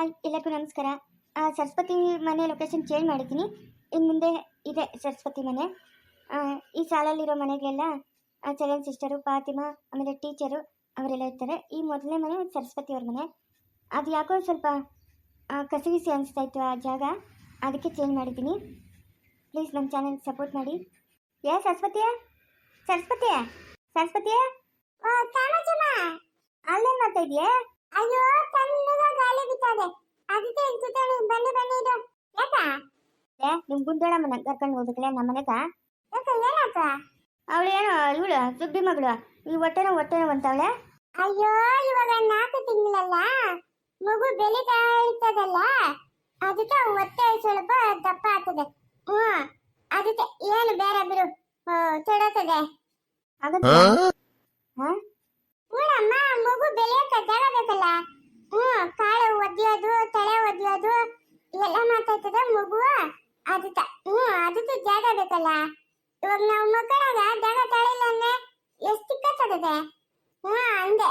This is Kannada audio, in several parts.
ಎಲ್ಲರಿಗೂ ನಮಸ್ಕಾರ. ಸರಸ್ವತಿ ಮನೆ ಲೊಕೇಶನ್ ಚೇಂಜ್ ಮಾಡಿದ್ದೀನಿ. ಇನ್ನು ಮುಂದೆ ಇದೆ ಸರಸ್ವತಿ ಮನೆ. ಈ ಸಾಲಲ್ಲಿರೋ ಮನೆಗೆಲ್ಲ ಚರಣ್ ಸಿಸ್ಟರು ಫಾತಿಮಾ, ಆಮೇಲೆ ಟೀಚರು ಅವರೆಲ್ಲ ಇರ್ತಾರೆ. ಈ ಮೊದಲನೇ ಮನೆ ಸರಸ್ವತಿ ಅವ್ರ ಮನೆ. ಅದು ಯಾಕೋ ಸ್ವಲ್ಪ ಕಸಿವಿಸಿ ಅನಿಸ್ತಾ ಇತ್ತು ಆ ಜಾಗ. ಅದಕ್ಕೆ ಚೇಂಜ್ ಮಾಡಿದ್ದೀನಿ. ಪ್ಲೀಸ್ ನಮ್ಮ ಚಾನಲ್ ಸಪೋರ್ಟ್ ಮಾಡಿ. ಏ, ಸರಸ್ವತಿಯ? ಸರಸ್ವತಿಯ? ಸರಸ್ವತಿಯ? ಅಲ್ಲೇನು ಮಾಡ್ತಾ ಇದೆಯಾ ಅಯ್ಯೋ ತಣ್ಣಗ ಅದಕ್ಕೆ ಬಿತ್ತದೆ ಅದಕ್ಕೆ ಕೂತಾಳೆ ಬನ್ನಿ ಬನ್ನಿ ಇದು. ಯಾಕ? ಏ ನಿಮ್ ಗುಂಡೋಳಮ್ಮನ ಕರ್ಕೊಂಡು ಹೋಗ್ಬೇಕಲ್ಲ ನಮ್ಮ ಮನೆಗ? ಯಾಕ ಏನಾತ? ಅವಳು ಏನೋ ಇವಳು ಸುಬ್ಬಿ ಮಗಳು. ಈ ಹೊಟ್ಟೆನ ಹೊಟ್ಟೆನ ಬಂತವಳೆ ಅಯ್ಯೋ ಇವಾಗ ನಾಲ್ಕು ತಿಂಗಳಲ್ಲ? ಮಗು ಬೆಳಿತಾ ಇರ್ತದಲ್ಲ ಅದಕ್ಕೆ ಹೊಟ್ಟೆ ಸ್ವಲ್ಪ ದಪ್ಪ ಆಗ್ತದೆ. ಹ್ಮ್ ಅದಕ್ಕೆ ಏನು ಬೇರೆ ಬಿಡು. ತೊಡತದೆ ಆಗತ್ತೆ ಹಾ? ಹೂನಮ್ಮ ಮಗು ಬೆಳೆಯಕ್ಕೆ ಜಾಗ ಬೇಕಲ್ಲ? ಹ್ಞೂ ಕಾಳು ಒದ್ಯೋದು ತಲೆ ಒದ್ಯೋದು ಎಲ್ಲ ಮಾತಾಡ್ತದೆ ಮಗು? ಅದಕ್ಕೆ ಹ್ಞೂ ಅದಕ್ಕೆ ಜಾಗ ಬೇಕಲ್ಲ? ಇವಾಗ ನಾವು ಮಕ್ಕಳಾಗ ಜಾಗ ತಳಿಲ್ಲ ಅಂದ್ರೆ ಎಷ್ಟು ತಿಕ್ಕತ್ತದೆ ಹ್ಞೂ ಹಂಗೆ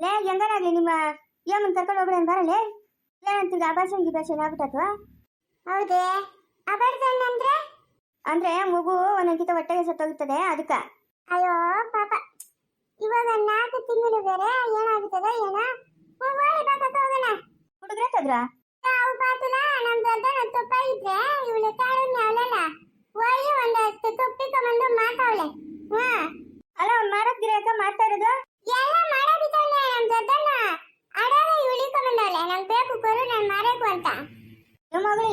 ಲೇ ಹೆಂಗಾರಾಗ್ಲಿ ನಿಮ್ಮ ಏಮನ್ ಕರ್ಕೊಂಡು ಬರಲಿ ಬರಲೇ ಏನಂತೀಗ ಅಭಾಷಣ ಗಿಭಾಷಣ ಆಗ್ಬಿಟ್ಟತ್ವ ಹೌದೇ? ಅಬಾರ್ದಣ್ಣ ಅಂದ್ರೆ ಅಂದ್ರೆ ಮಗು ಒಂದೊಂದ್ಕಿತ ಹೊಟ್ಟೆಗೆ ಸತ್ತೋಗುತ್ತದೆ ಅದಕ್ಕೆ ಅಯ್ಯೋ ಪಾಪ. ಇವಾಗ ನಾಲ್ಕು ತಿಂಗಳು ಬೇರೆ ಏನಾಗುತ್ತದ ಏನೋ? ಹೋಗಿ ಬಾಕಕ್ಕ ಹೋಗೋಣ. ತದ್ರ ತಾವು ನಮ್ ತುಪ್ಪ ಇದ್ರೆ ಇವಳು ತಾಳು ಅವಳಲ್ಲ. ಹೋಗಿ ಒಂದ್ ಹತ್ತು ತುಪ್ಪಿ ತಗೊಂಡು ಮಾತಾವಳೆ ಹಾ ಅಲ್ಲ ಅವ್ನ್ ಮಾರಕ್ ಗಿರಾಕ ಮಾಡ್ತಾ ಇರೋದು? ಎಲ್ಲ ಮಾಡೋದಿದ್ದಾನೆ ನಮ್ ದೊಡ್ಡಣ್ಣ. ಅಡಾಗ ಇವಳಿ ತಗೊಂಡವಳೆ ನಂಗ್ ಬೇಕು ಕೊರು ನಾನ್ ಮಾರಬೇಕು ಅಂತ. ನಿಮ್ಮ ಮಗಳು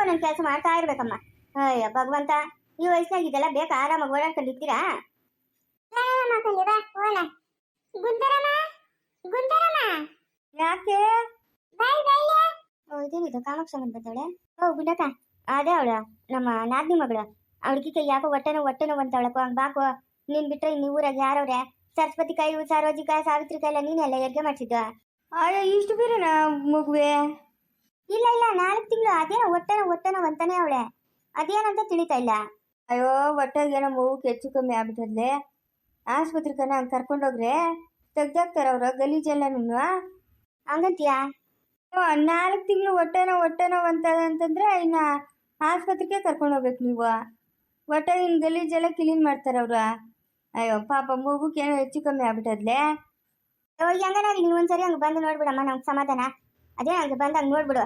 ಒಂದೊಂದ್ ಕೆಲಸ ಮಾಡ್ತಾ ಇರ್ಬೇಕಮ್ಮ. ಅಯ್ಯ ಭಗವಂತ ಈ ವಯಸ್ಸಿನಾಗ ಇದೆಲ್ಲ ಬೇಕಾ? ಆರಾಮಾಗಿ ಗುಂದರಮ್ಮ ಗುಂದರಮ್ಮ ಓ ಇದೇನಿದು? ಕಾಮಾಕ್ಷ ಬಂದವಳೆ? ಓ ಗುಂಡಕ್ಕ. ಅದೇ ಅವಳ. ನಮ್ಮ ನಾದಿನಿ ಮಗಳು. ಅವಳಿಗೆ ಯಾಕೋ ಹೊಟ್ಟೆನೋ ಹೊಟ್ಟೆನೋ ಬಂತವಳಪ್ಪ ಹಂಗೆ ಬಾಕೋ. ನೀನ್ ಬಿಟ್ರೆ ಇನ್ನು ಊರಾಗ ಯಾರವ್ರೆ? ಸರಸ್ವತಿ ಕಾಯಿ ಸಾರ್ವಜಿ ಕಾಯಿ ಸಾವಿತ್ರಿ ನೀನೆಲ್ಲ ಯಜ್ಞ ಮಾಡಿಸಿದ್ದು? ಅಯ್ಯೋ ಇಷ್ಟು ಬೇರೆನಾ ಮಗುವೆ? ಇಲ್ಲ ಇಲ್ಲ ನಾಲ್ಕು ತಿಂಗಳು ಅದೇನೋ ಹೊಟ್ಟೆನೋ ಹೊಟ್ಟೆನೋ ಅಂತಾನೆ ಅವಳೆ. ಅದೇನಂತ ತಿಳಿತಾ ಇಲ್ಲ. ಅಯ್ಯೋ ಹೊಟ್ಟೆಗೆ ಏನೋ ಮಗುಗೆ ಹೆಚ್ಚು ಕಮ್ಮಿ ಆಗ್ಬಿಟ್ಟದ್ಲೆ. ಆಸ್ಪತ್ರೆಗೆ ಹಂಗೆ ಕರ್ಕೊಂಡೋಗ್ರೆ ತೆಗ್ದಾಕ್ತಾರ ಅವ್ರ ಗಲೀಜೆಲ್ಲ ನಿನ್ನ ಹಂಗಂತೀಯಾ? ನಾಲ್ಕು ತಿಂಗಳು ಹೊಟ್ಟೆ ನೋವು ಹೊಟ್ಟೆ ನೋವು ಅಂತಂದ್ರೆ ಇನ್ನ ಆಸ್ಪತ್ರೆಗೆ ಕರ್ಕೊಂಡು ಹೋಗ್ಬೇಕು ನೀವು. ಹೊಟ್ಟೆ ಇನ್ನು ಗಲೀಜೆಲ್ಲ ಕ್ಲೀನ್ ಮಾಡ್ತಾರೆ ಅವರು. ಅಯ್ಯೋ ಪಾಪ ಮಗುಕ್ಕೆ ಏನೋ ಹೆಚ್ಚು ಕಮ್ಮಿ ಆಗ್ಬಿಟ್ಟದ್ಲೆ. ಹೆಂಗನಾಗ್ಲಿ ನೀವು ಒಂದ್ಸರಿ ಹಂಗೆ ಬಂದು ನೋಡ್ಬಿಡಮ್ಮ ನಮ್ಗೆ ಸಮಾಧಾನ. ಅದೇ ಹಂಗೆ ಬಂದು ಹಂಗೆ ನೋಡ್ಬಿಡು.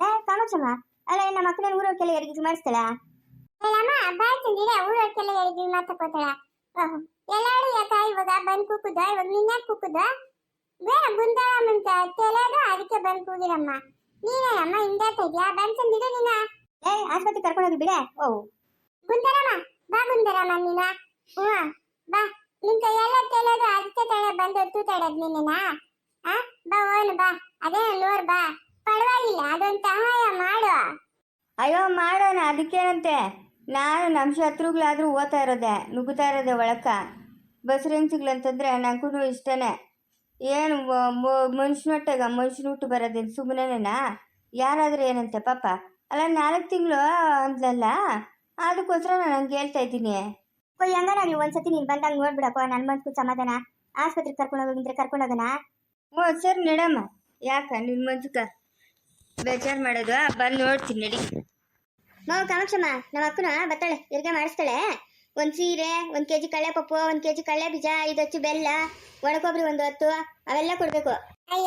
ಲೇ ಕಾಮಾಕ್ಷಮ್ಮ ಅಲ್ಲ ನಮ್ಮ ಮಕ್ಕಳನ್ನ ಊರೋಕೆಲ್ಲ ಎರಿಗಿ ಮಾಡಿಸ್ತಾಳ? ಅಲ್ಲಮ್ಮ ಬಾಯ್ ತಂದಿರ ಊರೋಕೆಲ್ಲ ಎರಿಗಿ ಮಾತಾಡ್ಕೋತಾಳ ಎಲ್ಲಾರು ಯಾಕ ಇವಾಗ ಬಂದು ಕೂಕುದ ಇವಾಗ ನಿನ್ನ ಕೂಕುದ? ಬೇಡ ಗುಂದಾಳಮ್ಮಂತ ಕೇಳೋದು ಅದಕ್ಕೆ ಬಂದು ಕೂಗಿರಮ್ಮ. ನೀನೇ ಅಮ್ಮ ಹಿಂದಾಡ್ತಾ ಇದ್ಯಾ? ಬಂದ್ ಬಿಡು ನೀನ. ಏ ಆಸ್ಪತ್ರೆ ಕರ್ಕೊಂಡೋಗಿ ಬಿಡೆ. ಓ. ಗುಂದರಮ್ಮ ಬಾ ಗುಂದರಮ್ಮ ನೀನ. ಹ್ಞೂ ಬಾ. ನಿನ್ ಕೈಯೆಲ್ಲ ಕೇಳೋದು ಅದಕ್ಕೆ ತಳೆ ಬಂದು ಹೊತ್ತು ತಡದ್ ನೀನೇನಾ ಆ ಬಾ ಓನು ಬಾ. ಅದೇ ನೋಡ್ ಬಾ. ಪರವಾಗಿಲ್ಲ ಅದೊಂದು ಸಹಾಯ ಮಾಡು. ಅಯ್ಯೋ ಮಾಡೋಣ ಅದಕ್ಕೇನಂತೆ? ನಾನು ನಮ್ಮ ಶತ್ರುಗಳಾದ್ರೂ ಓದ್ತಾ ಇರೋದೆ ನುಗ್ಗುತ್ತಾ ಇರೋದೆ ಒಳಕ. ಬಸರೆಂಗ್ಸಿಗ್ಲಂತಂದ್ರೆ ನನಗೂ ಇಷ್ಟನೇ. ಏನು ಮನುಷ್ಯನೊಟ್ಟೆಗ ಮನುಷ್ಯನ ಹುಟ್ಟು ಬರೋದೇನು ಸುಮ್ಮನೆನಾ ಯಾರಾದರೂ ಏನಂತೆ ಪಾಪ? ಅಲ್ಲ ನಾಲ್ಕು ತಿಂಗಳು ಅಂದ್ಲಲ್ಲ? ಅದಕ್ಕೋಸ್ಕರ ನಾನು ಹಂಗೆ ಹೇಳ್ತಾ ಇದ್ದೀನಿ. ಓ ಹೆಂಗನಾಗ್ಲಿ ಒಂದ್ಸತಿ ನೀನು ಬಂದಾಗ ನೋಡ್ಬಿಡಪ್ಪ ನನ್ನ ಮನ್ಸು ಸಮಾಧಾನ. ಆಸ್ಪತ್ರೆಗೆ ಕರ್ಕೊಂಡು ಹೋಗಿದ್ರೆ ಕರ್ಕೊಂಡು ಹೋಗೋಣ? ಓ ಸರಿ ನಡಮ್ಮ. ಯಾಕ ನಿನ್ನ ಮನ್ಸಕ್ಕೆ ಬೇಜಾರು ಮಾಡೋದು? ಬಂದು ನೋಡ್ತೀನಿ ನಡಿ. ಮಾವು ಕಾಮಾಕ್ಷಮ್ಮ ನಮ್ಮ ಅಕ್ಕನ ಬತ್ತಾಳೆ ಇರ್ಗ ಮಾಡಿಸ್ತಾಳೆ. ಒಂದ್ ಸೀರೆ, ಒಂದ್ ಕೆಜಿ ಕಳೆ ಪಪ್ಪು ಒಂದ್ ಕೆಜಿ ಕಳ್ಳೆ ಬೀಜ, ಐದು ಹಚ್ಚು ಬೆಲ್ಲ, ಒಣಕೊಬ್ರಿ ಒಂದು ಹತ್ತು, ಅವೆಲ್ಲ ಕೊಡ್ಬೇಕು. ಅಯ್ಯ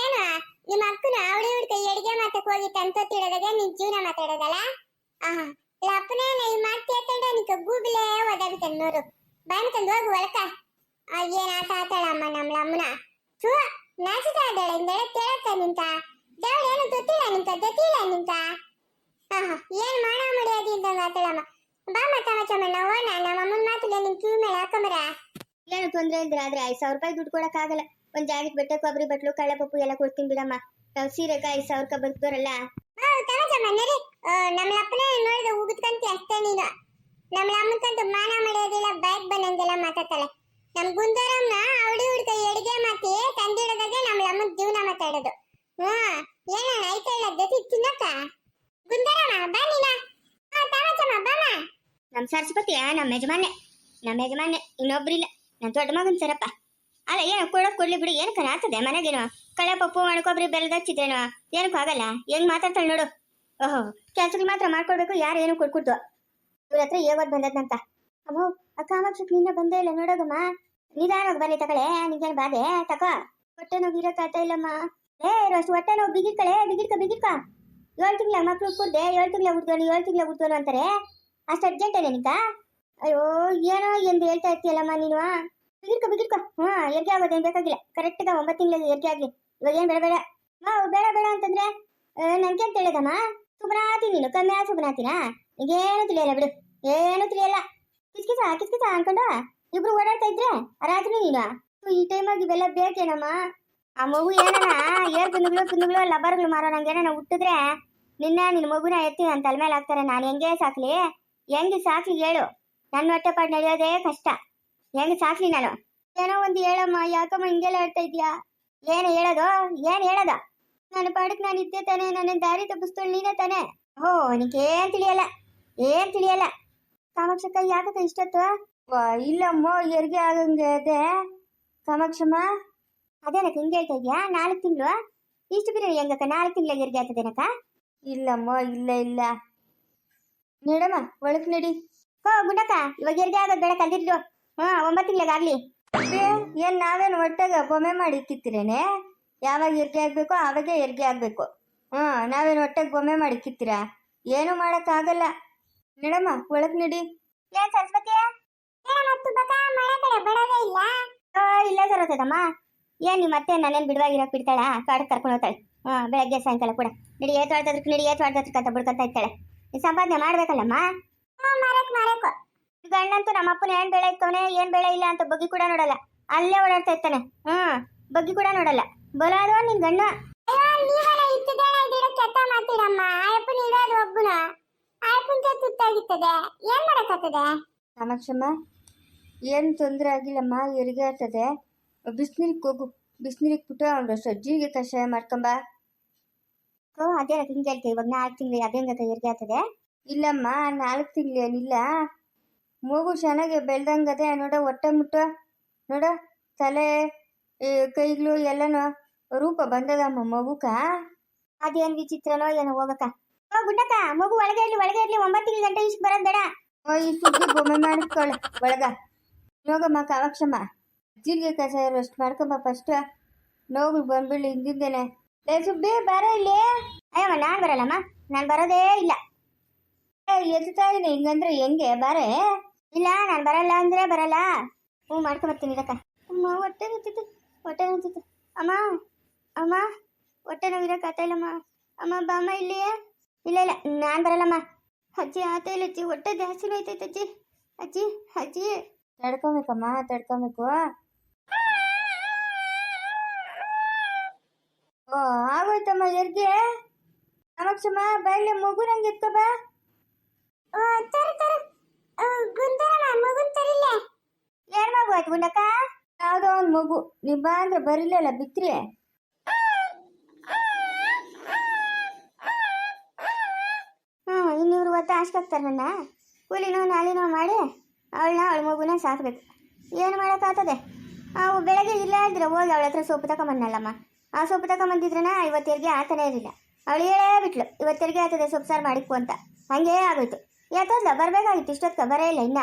ಏನು? ನಿಮ್ಮ ಅಕ್ಕನ ಅವಳಿ ಹುಡ್ಕ ಎಡಿಗೆ ಮಾತಕ್ಕೆ ಹೋಗಿ ತಂತೊತ್ತಿಡೋದಾಗ ನಿನ್ ಜೀವನ ಮಾತಾಡೋದಲ್ಲ? ಆಹಾ ಇಲ್ಲ, ಅಪ್ಪನೇ ಈ ಮಾತು ಕೇಳ್ಕೊಂಡ್ರೆ ನಿಕ ಗೂಗಲೇ ಓದಾಗುತ್ತೆ ನೋಡು ಬಾಯಿ ತಂದು ಹೋಗು ಒಳಕ ಏನ್ ಆಟ ಆತಾಳಮ್ಮ ನಮ್ಮ ಅಮ್ಮನ? ಥೂ ನಾಚಿತಾ ಇದ್ದಾಳೆ ಇಂದಳೆ ಕೇಳತ್ತ ನಿಂತ? ದೇವಳ ಏನು ಗೊತ್ತಿಲ್ಲ ನಿಂತ ಗೊತ್ತಿಲ್ಲ ನಿಂತ? ಏನ್ ಮಾಡ ಮರ್ಯಾದೆ ಅಂತ ಮಾತಾಡಮ್ಮ ಬಾ ಮತ್ತ ಮಚ್ಚಮ್ಮ ಓಣ ನಮ್ಮ ಅಮ್ಮನ ಮಾತಿಲ್ಲ ನಿನ್ ಕಿವಿ ಮೇಲೆ ಹಾಕೊಂಬರ? ಏನು ತೊಂದ್ರೆ ಇಲ್ದ್ರೆ ಆದ್ರೆ ಐದ್ ಸಾವಿರ ರೂಪಾಯಿ ದುಡ್ಡು ಕೊಡಕ್ಕಾಗಲ್ಲ ಒಂದ್ ಜಾಗಕ್ಕೆ ಬೆಟ್ಟ ಕೊಬ್ಬರಿ ಬಟ್ಲು ಕಳ್ಳೆ ಪಪ್ಪು ಎಲ್ಲ ಕೊಡ್ತೀನಿ ಬಿಡಮ್ಮ. ನಾವ್ ಸೀರೆಗ ಐದ್ ಸಾವಿರ ರೂಪಾಯಿ ಬದುಕ್ತಾರಲ್ಲ ನಮ್ಮ ಅಪ್ಪನೇ ನೋಡಿದ ಉಗಿದ್ಕಂತಿ ಅಷ್ಟೇ ನೀನು. ನಮ್ಮ ಅಮ್ಮಕ್ಕಂತ ಮಾನ ಮರ್ಯಾದಿಲ್ಲ ಬೈಕ್ ಬಂದಂಗೆಲ್ಲ ಮಾತಾಡ್ತಾಳೆ. ನಮ್ ಗುಂದರಮ್ನ ಅವಡಿ ಹುಡುಗ ಎಡಿಗೆ ಮಾತಿ ತಂದಿಡೋದಾಗೆ ನಮ್ಮ ಅಮ್ಮನ ಜೀವನ ಮಾತಾಡೋದು. ಹ್ಮ್ ಏನಣ್ಣ ಇಲ್ಲ ಜೊತೆ ತಿನ್ನಕ್ಕ ಗುಂದರಮ್ಮ ಬಾ ನೀನ ಹಾ ತಾಮಚಮ್ಮ ಬಾಮ ನಮ್ ಸರಸ್ವತಿಯ ನಮ್ಮ ಯಜಮಾನೆ ನಮ್ಮ ಯಜಮಾನೆ ಇನ್ನೊಬ್ರಿಲ್ಲ. ನನ್ನ ದೊಡ್ಡ ಮಗನ ಸರಪ್ಪ. ಅಲ್ಲ, ಏನು ಕೊಡೋದು ಕೊಡ್ಲಿ ಬಿಡಿ. ಏನು ಆಗ್ತದೆ ಮನೆಗೇನು? ಕಳೆ ಪಪ್ಪು ಒಣಕೊಬ್ರಿ ಬೆಲ್ಲದ ಹಚ್ಚಿದ್ರೇನು? ಏನಕ್ಕೂ ಆಗಲ್ಲ. ಹೆಂಗ್ ಮಾತಾಡ್ತಾಳೆ ನೋಡು. ಓಹೋ ಕೆಲ್ಸಕ್ಕೆ ಮಾತ್ರ ಮಾಡ್ಕೊಡ್ಬೇಕು. ಯಾರು ಏನು ಕೊಡ್ಕೊಡ್ತು ಇವ್ರ ಹತ್ರ ಏವತ್ ಬಂದದ್ನಂತ. ಅಮ್ಮ ಆ ಕಾಮಾಕ್ಷಕ್ ನಿನ್ನ ಬಂದೇ ಇಲ್ಲ. ನೋಡೋಗಮ್ಮ. ನಿಧಾನವಾಗಿ ಬನ್ನಿ ತಕಳೆ ನಿಂಗೇನು ಬಾಧೆ? ತಕ. ಹೊಟ್ಟೆ ನೋವು ಇರಕ್ಕಾಗ್ತಾ ಇಲ್ಲಮ್ಮ. ಏ ಅಷ್ಟು ಹೊಟ್ಟೆ ನೋವು ಬಿಗಿರ್ಕಳೆ ಬಿಗಿರ್ಕ ಬಿಗಿರ್ಕ ಏಳು ತಿಂಗಳ ಮಕ್ಳು ಕೊಡ್ದೆ ಏಳು ತಿಂಗಳ ಹುಡ್ದೋನು ಏಳು ತಿಂಗಳ ಹುಡ್ದೋನು ಅಂತಾರೆ. ಅಷ್ಟು ಅರ್ಜೆಂಟ್ ನಿಂತ ಅಯ್ಯೋ, ಏನೋ ಎಂದು ಹೇಳ್ತಾ ಇರ್ತೀಯಲ್ಲಮ್ಮ ನೀನು ಬಿಗಿರ್ಕ ಬಿಗಿರ್ಕ ಹಾ ಹೆರಿಗೆ ಆಗೋದೇನು ಬೇಕಾಗಿಲ್ಲ. ಕರೆಕ್ಟ್గా ಒಂಬತ್ತು ತಿಂಗಳಲ್ಲಿ ಹೆರಿಗೆ ಆಗ್ಲಿ. ಇವಾಗ ಏನು ಬೇಡ ಬೇಡ. ಮಾವು ಬೇಡ ಬೇಡ ಅಂತಂದ್ರೆ ನಂಗೆ ಅಂತ ಹೇಳಿದಮ್ಮ ಸುಬ್ನಾತಿ ನೀನು, ಕಮ್ಮಿ ಆ ಸುಬ್ನಾತಿನ ಈಗೇನು ತಿಳಿಯಲ್ಲ ಬಿಡು, ಏನು ತಿಳಿಯಲ್ಲ. ಕಿಸ್ಕಿಸ ಕಿಸ್ಕಿಸ ಅನ್ಕೊಂಡು ಇಬ್ರು ಓಡಾಡ್ತಾ ಇದ್ರೆ ರಾತ್ರಿ ನೀನು ಈ ಟೈಮಾಗಿ ಇವೆಲ್ಲ ಬೇಕೇನಮ್ಮ ಆ ಮಗು ಏನನ, ಏರ್ ತಿಂಗಳು ತಿಂಗಳು ಲಬ್ಬರ್ಗಳು ಮಾರೋ ನಂಗೆ ಏನನ ಹುಟ್ಟಿದ್ರೆ ನಿನ್ನ ನಿನ್ನ ಮಗುನ ಎತ್ತಿ ನನ್ನ ತಲೆ ಮೇಲೆ ಹಾಕ್ತಾರೆ, ನಾನು ಹೆಂಗೆ ಸಾಕ್ಲಿ? ಹೆಂಗೆ ಸಾಕ್ಲಿ ಹೇಳು. ನನ್ನ ಹೊಟ್ಟೆಪಾಡು ನಡೆಯೋದೇ ಕಷ್ಟ. ಹೆಂಗೆ ಸಾಕ್ಲಿ ನಾನು. ಏನೋ ಒಂದು ಹೇಳಮ್ಮ, ಯಾಕಮ್ಮ ಹಿಂಗೆಲ್ಲ ಹೇಳ್ತಾ ಇದೀಯಾ ಏನು ಹೇಳೋದು? ಏನು ಹೇಳೋದ? ನನ್ನ ಪಾಡಕ್ಕೆ ನಾನು ಇದ್ದೆ ತಾನೆ, ನನ್ನ ದಾರಿ ತಪ್ಪಿಸ್ತಳು ನೀನೇ ತಾನೆ. ಓ ನಿನಗೇನು ತಿಳಿಯಲ್ಲ? ಏನ್ ತಿಳಿಯಲ್ಲ? ಕಾಮಾಕ್ಷಕ್ಕ ಯಾಕಕ್ಕ ಇಷ್ಟೊತ್ತು? ಇಲ್ಲಮ್ಮ, ಹೆರಿಗೆ ಆಗಂಗೆ ಅದೇ ಕಾಮಾಕ್ಷಮ್ಮ? ಅದೇನಕ್ಕ ಹಿಂಗೆ ಹೇಳ್ತಾ ಇದೆಯಾ ನಾಲ್ಕು ತಿಂಗಳು? ಇಷ್ಟು ಬಿರಿ ಹೆಂಗಕ್ಕ, ನಾಲ್ಕು ತಿಂಗಳಿಗೆ ಹೆರಿಗೆ ಆಗ್ತದೇನಕ್ಕ? ಇಲ್ಲಮ್ಮ, ಇಲ್ಲ ಇಲ್ಲ. ನಡಮ್ಮ ಒಳಕ್ ನಡಿ. ಹೋ ಗುಂಡಕ್ಕ, ಇವಾಗ ಎರಡೇ ಆಗೋದು ಬೇಡ ಕಲ್ದಿದ್ರು ಹಾ ಒಂಬತ್ತು ತಿಂಗಳಿಗಾಗ್ಲಿ. ಏನ್ ನಾವೇನ್ ಹೊಟ್ಟೆಗ ಬೊಮ್ಮೆ ಮಾಡಿ ಕಿತ್ತಿರೇನೆ? ಯಾವಾಗ ಎರ್ಗೆ ಆಗ್ಬೇಕು ಆವಾಗೆ ಎರ್ಗೆ ಆಗ್ಬೇಕು. ಹಾ ನಾವೇನ್ ಹೊಟ್ಟೆಗೆ ಬೊಮ್ಮೆ ಮಾಡಿ ಕಿತ್ತಿರ? ಏನು ಆಗಲ್ಲ ನಡಮ್ಮ ಒಳಕ್ ನಡಿ. ಏನ್ ಸರಸ್ವತಿಯ ಇಲ್ಲ. ಸರಸ್ವತಮ್ಮ. ಏನ್ ನಿಮ್ಮ ಮತ್ತೆ ನನ್ನೇನ್ ಬಿಡುವಾಗಿರೋ ಬಿಡ್ತಾಳ? ಕಾಡ್ ಕರ್ಕೊಂಡು ಹೋಗ್ತಾಳೆ. ಹಾ ಬೆಳಗ್ಗೆ ಸಾಯಂಕಾಲ ಕೂಡ. ನಡಿ ಏತ್ ಆಡ್ತದ್ರಕ್ಕೆ ನಡಿ ಏತ್ ಆಡ್ತದ್ರಕ್ಕೆ ಅಂತ ಬಿಡ್ಕೊಂತ ಇರ್ತಾಳೆ. ಸಂಪಾದನೆ ಮಾಡ್ಬೇಕಲ್ಲಮ್ಮ? ಮಾರಕ್ ಮಾರಕ್ ಗಂಡಂತೂ ನಮ್ಮ ಅಪ್ಪನ ಏನ್ ಬೆಳೆ ಇತ್ತವನೆ ಏನ್ ಬೆಳೆ ಇಲ್ಲ ಅಂತ ಬಗ್ಗಿ ಕೂಡ ನೋಡಲ್ಲ. ಅಲ್ಲೇ ಓಡಾಡ್ತಾ ಇರ್ತಾನೆ. ಹ್ಮ್ ಬಗ್ಗಿ ಕೂಡ ನೋಡಲ್ಲ. ಬಲಾದವ ನಿನ್ ಗಂಡ. ಕಾಮಾಕ್ಷಮ್ಮ ಏನು ತೊಂದರೆ ಆಗಿಲ್ಲಮ್ಮ ಹೆರಿಗೆ ಆಗ್ತದೆ. ಬಿಸ್ನೀರಿಗೆ ಹೋಗು. ಬಿಸಿನೀರಿಗೆ ಬಿಟ್ಟು ಅವನು ಸಜ್ಜಿಗೆ ಕಷಾಯ ಮಾಡ್ಕೊಂಬಾ. ಅದೇ ಹಿಂಗೆ ಹೇಳ್ತೀವಿ ಇವಾಗ ನಾಲ್ಕು ತಿಂಗಳು ಅದೇಂಗ ಹೆರಿಗೆ ಆಗ್ತದೆ. ಇಲ್ಲಮ್ಮ, ನಾಲ್ಕು ತಿಂಗಳೇನಿಲ್ಲ ಮೂಗು ಚೆನ್ನಾಗಿ ಬೆಳ್ದಂಗದೆ ನೋಡ, ಹೊಟ್ಟೆ ಮುಟ್ಟ. ನೋಡ, ತಲೆ ಕೈಗಳು ಎಲ್ಲನೂ ರೂಪ ಬಂದದಮ್ಮ ಮಗುಕ. ಅದೇನ್ ವಿಚಿತ್ರನೋ ಏನೋ ಹೋಗಕ್ಕ. ಓ, ಗುಂಡಕ್ಕ, ಮಗು ಒಳಗೆ ಇರ್ಲಿ ಒಳಗೆ ಇರ್ಲಿ. ಒಂಬತ್ತು ತಿಂಗಳ ಗಂಟೆ ಇಷ್ಟು ಬರೋದ್ ಬೇಡ. ಓ, ಈ ಸುದ್ದಿ ಬೊಮ್ಮೆ ಒಳಗ. ನೋಗಮ್ಮ ಕಾಮಾಕ್ಷಮ್ಮ ಜೀರಿಗೆ ಕಷಾಯ ರೆಸ್ಟ್ ಮಾಡ್ಕೊಂಬ ಫಸ್ಟ್ ನೋವು ಬಂದ್ಬಿಡ್ಲಿ ಹಿಂದಿಂದೇನೆ. ಲೇ ಸುಬ್ಬಿ ಬರ ಇಲ್ಲಿ. ಅಯ್ಯಮ್ಮ, ನಾನು ಬರಲ್ಲಮ್ಮ. ನಾನು ಬರೋದೇ ಇಲ್ಲ. ಎತ್ತಾ ಇದೀನಿ. ಹಿಂಗಂದ್ರೆ ಹೆಂಗೆ? ಬಾರೆ. ಇಲ್ಲ, ನಾನು ಬರಲ್ಲ ಅಂದ್ರೆ ಬರಲ್ಲ. ಹ್ಞೂ ಮಾಡ್ಕೊಂಬರ್ತೀನಿ ಇದಕ್ಕ. ಅಮ್ಮ, ಹೊಟ್ಟೆ ನೋತಿತ್ತು ಹೊಟ್ಟೆ ನೋತಿತ್ತು ಅಮ್ಮ ಅಮ್ಮ, ಹೊಟ್ಟೆ ನೋವು ಆತ ಇಲ್ಲಮ್ಮ. ಅಮ್ಮ ಬಾಮ್ಮ ಇಲ್ಲಿ. ಇಲ್ಲ ಇಲ್ಲ, ನಾನು ಬರಲ್ಲಮ್ಮ. ಅಜ್ಜಿ, ಆತ ಇಲ್ಲ, ಅಜ್ಜಿ. ಹೊಟ್ಟೆ ಜಾಸ್ತಿ ನೋಯ್ತೈತೆ, ಅಜ್ಜಿ. ಅಜ್ಜಿ ಅಜ್ಜಿ. ತಡ್ಕೊಬೇಕಮ್ಮ, ತಡ್ಕೊಬೇಕು. ಓ ಆಗೋಯ್ತಮ್ಮ ಎರ್ಗೆ ಕಾಮಾಕ್ಷಮ್ಮ ಬಾಯ್ಲೆ ಮಗು ನಂಗೆ ಎತ್ಕೊ ಬಾ. ತರ ತರ ಗುಂದರಮ್ಮ ಮಗುನ್ ತರಿಲ್ಲ ಏನ್ ಮಗು ಆಯ್ತು ಗುಂಡಕ್ಕ? ಯಾವುದೋ ಒಂದು ಮಗು. ನೀವು ಬಾ ಅಂದ್ರೆ ಬರಿಲ್ಲಲ್ಲ ಬಿತ್ರಿ. ಹ್ಞೂ ಇನ್ನೂರು ಹೊತ್ತು ಅಷ್ಟಾಗ್ತಾರೆ ನನ್ನ. ಕೂಲಿನೋ ನಾಳಿನೋ ಮಾಡಿ ಅವಳನ್ನ ಅವಳ ಮಗುನ ಸಾಕ್ಬೇಕು. ಏನು ಮಾಡೋಕ್ಕಾಗ್ತದೆ ಅವು ಬೆಳಗ್ಗೆ ಇಲ್ಲ ಅಂದ್ರೆ ಹೋಗಿ ಅವಳ ಹತ್ರ ಸೊಪ್ಪು ತಗೊಂಬನ್ನಲ್ಲಮ್ಮ ಆ ಸೊಪ್ಪು ತಗೊಂಬಂದಿದ್ರನ ಇವತ್ತೆರಿಗೆ ಆತನೇ ಇರಲಿಲ್ಲ. ಅವಳು ಹೇಳೇ ಬಿಟ್ಲು ಇವತ್ತೆರಿಗೆ ಆಗ್ತದೆ ಸೊಪ್ಪು ಸಾರು ಮಾಡಿಕ್ಕು ಅಂತ. ಹಂಗೇ ಆಗೋಯ್ತು. ಯಾಕಂದ್ರೆ ಬರಬೇಕಾಗಿತ್ತು ಇಷ್ಟೊತ್ತು ಬರೇ ಇಲ್ಲ ಇನ್ನ.